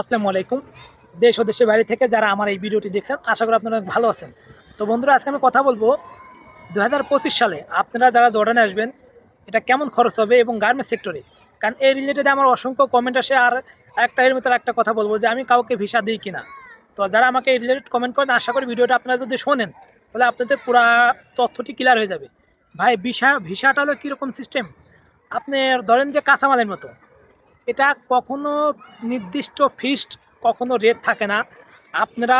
আসসালামু আলাইকুম। দেশ ও দেশের বাইরে থেকে যারা আমার এই ভিডিওটি দেখছেন, আশা করি আপনারা ভালো আছেন। তো বন্ধুরা, আজকে আমি কথা বলব দু হাজার পঁচিশ সালে আপনারা যারা জর্ডানে আসবেন, এটা কেমন খরচ হবে এবং গার্মেন্টস সেক্টরে কারণ এই রিলেটেড আমার অসংখ্য কমেন্ট আসে আর একটা এর ভিতরে একটা কথা বলব যে আমি কাউকে ভিসা দিই কিনা। তো যারা আমাকে এই রিলেটেড কমেন্ট করেন, আশা করি ভিডিওটা আপনারা যদি শোনেন, তাহলে আপনাদের পুরা তথ্যটি ক্লিয়ার হয়ে যাবে। ভাই ভিসা ভিসাটা হলো কীরকম সিস্টেম আপনি ধরেন যে কাঁচামালের মতো। এটা কখনো নির্দিষ্ট ফিস্ট কখনো রেট থাকে না। আপনারা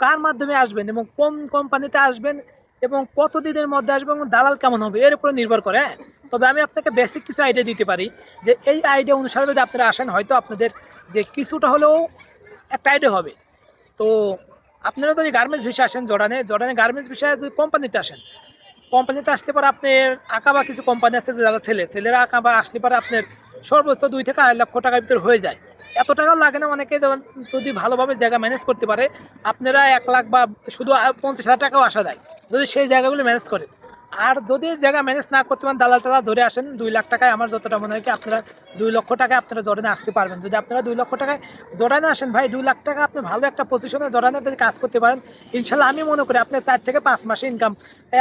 কার মাধ্যমে আসবেন এবং কোন কোম্পানিতে আসবেন এবং কত দিনের মধ্যে আসবেন এবং দালাল কেমন হবে, এর উপরে নির্ভর করে হ্যাঁ? তবে আমি আপনাকে বেসিক কিছু আইডিয়া দিতে পারি যে এই আইডিয়া অনুসারে যদি আপনারা আসেন, হয়তো আপনাদের যে কিছুটা হলেও একটা আইডিয়া হবে। তো আপনারা যদি গার্মেন্টস ভিসা আসেন জর্ডানে জর্ডানে গার্মেন্টস ভিসা যদি কোম্পানিতে আসেন কোম্পানিতে আসলে পরে আপনার আঁকা বা কিছু কোম্পানি আছে, যারা ছেলে, ছেলেরা আঁকা বা আসলে পরে আপনার সর্বোচ্চ দুই থেকে আড়াই লক্ষ টাকার ভিতরে হয়ে যায়। এত টাকাও লাগে না অনেকে যদি ভালোভাবে জায়গা ম্যানেজ করতে পারে, আপনারা এক লাখ বা শুধু পঞ্চাশ হাজার টাকাও আসা যায়, যদি সেই জায়গাগুলো ম্যানেজ করে আর যদি জায়গা ম্যানেজ না করতে পারেন, দালাল টালা ধরে আসেন, দুই লাখ টাকায় আমার যতটা মনে হয় কি আপনারা দুই লক্ষ টাকায় আপনারা জর্ডানে আসতে পারবেন। যদি আপনারা দুই লক্ষ টাকায় জর্ডানে আসেন, ভাই, দুই লাখ টাকা আপনি ভালো একটা পজিশনে জর্ডানে যদি কাজ করতে পারেন, ইনশাল্লাহ আমি মনে করি আপনার চার থেকে পাঁচ মাসে ইনকাম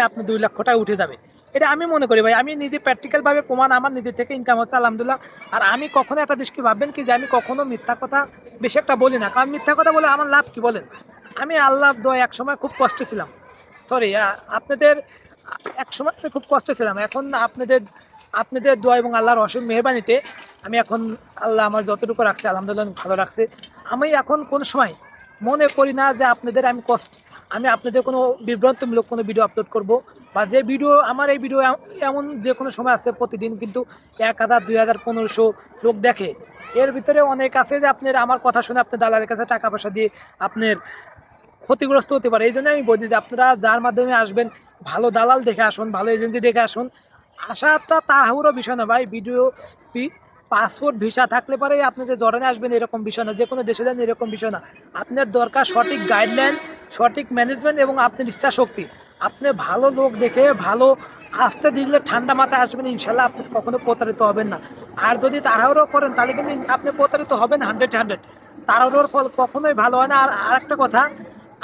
আপনি দুই লক্ষ টাকা উঠে যাবে। এটা আমি মনে করি ভাই। আমি নিজে প্র্যাকটিক্যালভাবে প্রমাণ আমার নিজের থেকে ইনকাম হচ্ছে, আলহামদুলিল্লাহ। আর আমি কখনো একটা দেশকে ভাববেন কি যে আমি কখনো মিথ্যা কথা বেশি একটা বলি না। কারণ মিথ্যা কথা বলে আমার লাভ কি বলেন? আমি আল্লাহ দয় এক সময় খুব কষ্টে ছিলাম। সরি আপনাদের এক সময় আমি খুব কষ্টে ছিলাম। এখন আপনাদের আপনাদের দোয়া এবং আল্লাহর অসীম মেহরবানিতে আমি এখন আল্লাহ আমার যতটুকু রাখছে, আলহামদুলিল্লাহ ভালো রাখছে। আমি এখন কোন সময় মনে করি না যে আপনাদের আমি কষ্ট, আমি আপনাদের কোনো বিভ্রান্তমূলক কোনো ভিডিও আপলোড করব। বা যে ভিডিও আমার এই ভিডিও এমন যে কোনো সময় আছে প্রতিদিন কিন্তু এক হাজার, দুই হাজার, পনেরোশো লোক দেখে। এর ভিতরে অনেক আছে যে আপনার আমার কথা শুনে আপনার দালালের কাছে টাকা পয়সা দিয়ে আপনার ক্ষতিগ্রস্ত হতে পারে। এই জন্য আমি বলছি যে আপনারা যার মাধ্যমে আসবেন, ভালো দালাল দেখে আসুন, ভালো এজেন্সি দেখে আসুন। আসাটা তাড়াহুড়ো বিষয় না ভাই ভিডিও পাসপোর্ট ভিসা থাকলে পরে আপনি যে জর্ডানে আসবেন এরকম বিষয় না যে কোনো দেশে যান এরকম বিষয় না। আপনার দরকার সঠিক গাইডলাইন সঠিক ম্যানেজমেন্ট এবং আপনার ইচ্ছা শক্তি। আপনি ভালো লোক দেখে ভালো আসতে দিলে ঠান্ডা মাথায় আসবেন, ইনশাল্লাহ আপনি কখনো প্রতারিত হবেন না। আর যদি তাড়াহুড়ো করেন, তাহলে কিন্তু আপনি প্রতারিত হবেন হান্ড্রেড হান্ড্রেড তাড়াহুড়োর ফল কখনোই ভালো হয় না। আর আরেকটা কথা,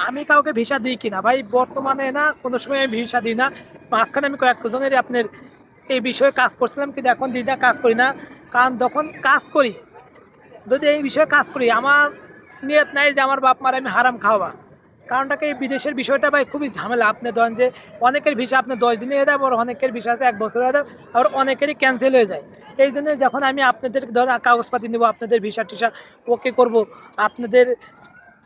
আমি কাউকে ভিসা দিই কিনা? ভাই, বর্তমানে না, কোনো সময় আমি ভিসা দিই না। মাঝখানে আমি কয়েকজনের আপনার এই বিষয়ে কাজ করছিলাম, কিন্তু এখন দিই না কাজ করি না। কারণ যখন কাজ করি, যদি এই বিষয়ে কাজ করি, আমার নিয়ত নাই যে আমার বাপ মার আমি হারাম খাওয়া কারণটাকে এই বিদেশের বিষয়টা ভাই খুবই ঝামেলা। আপনি ধরেন যে অনেকের ভিসা আপনি দশ দিনে হয়ে দেয় অনেকের ভিসা আছে এক বছর হয়ে আবার অনেকেরই ক্যান্সেল হয়ে যায়। এই জন্য যখন আমি আপনাদের ধরেন কাগজপাতি নেব, আপনাদের ভিসা টিসা ওকে করব, আপনাদের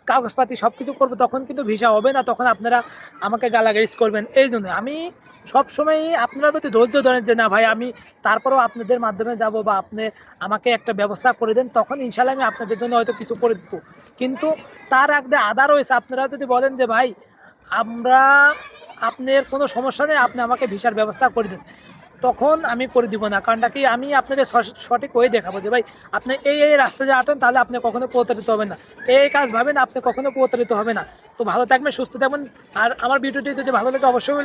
কাগজপাতি সব কিছু করব, তখন কিন্তু ভিসা হবে না, তখন আপনারা আমাকে গালাগালিজ করবেন। এই জন্য আমি সবসময় আপনারা যদি ধৈর্য ধরেন যে না ভাই, আমি তারপরেও আপনাদের মাধ্যমে যাব বা আপনি আমাকে একটা ব্যবস্থা করে দেন, তখন ইনশাল্লাহ আমি আপনাদের জন্য হয়তো কিছু করে দিত কিন্তু তার আগে আদার হয়েছে আপনারা যদি বলেন যে ভাই, আমরা আপনার কোনো সমস্যা নেই, আপনি আমাকে ভিসার ব্যবস্থা করে দেন। তখন আমি করে দিব না কারণটা কি আমি আপনাকে সঠিক ওয়ে দেখাবো যে ভাই, আপনি এই এই রাস্তা যে আটেন, তাহলে আপনি কখনো প্রতারিত হবেন না। এই কাজ ভাবেন, আপনি কখনো প্রতারিত হবে না। তো ভালো থাকবেন, সুস্থ থাকবেন। আর আমার ভিডিওটি যদি ভালো লাগে, অবশ্যই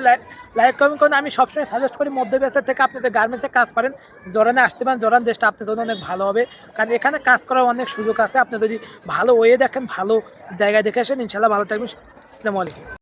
লাইক কমেন্ট করুন। আমি সবসময় সাজেস্ট করি মধ্যব্যবসার থেকে আপনাদের গার্মেন্টসে কাজ পারেন। জরানে আসতে পারেন, জরান দেশটা আপনাদের জন্য অনেক ভালো হবে। কারণ এখানে কাজ করার অনেক সুযোগ আছে। আপনি যদি ভালো ওয়ে দেখেন, ভালো জায়গায় দেখে আসেন ইনশাল্লাহ ভালো থাকবেন। আসসালামু আলাইকুম।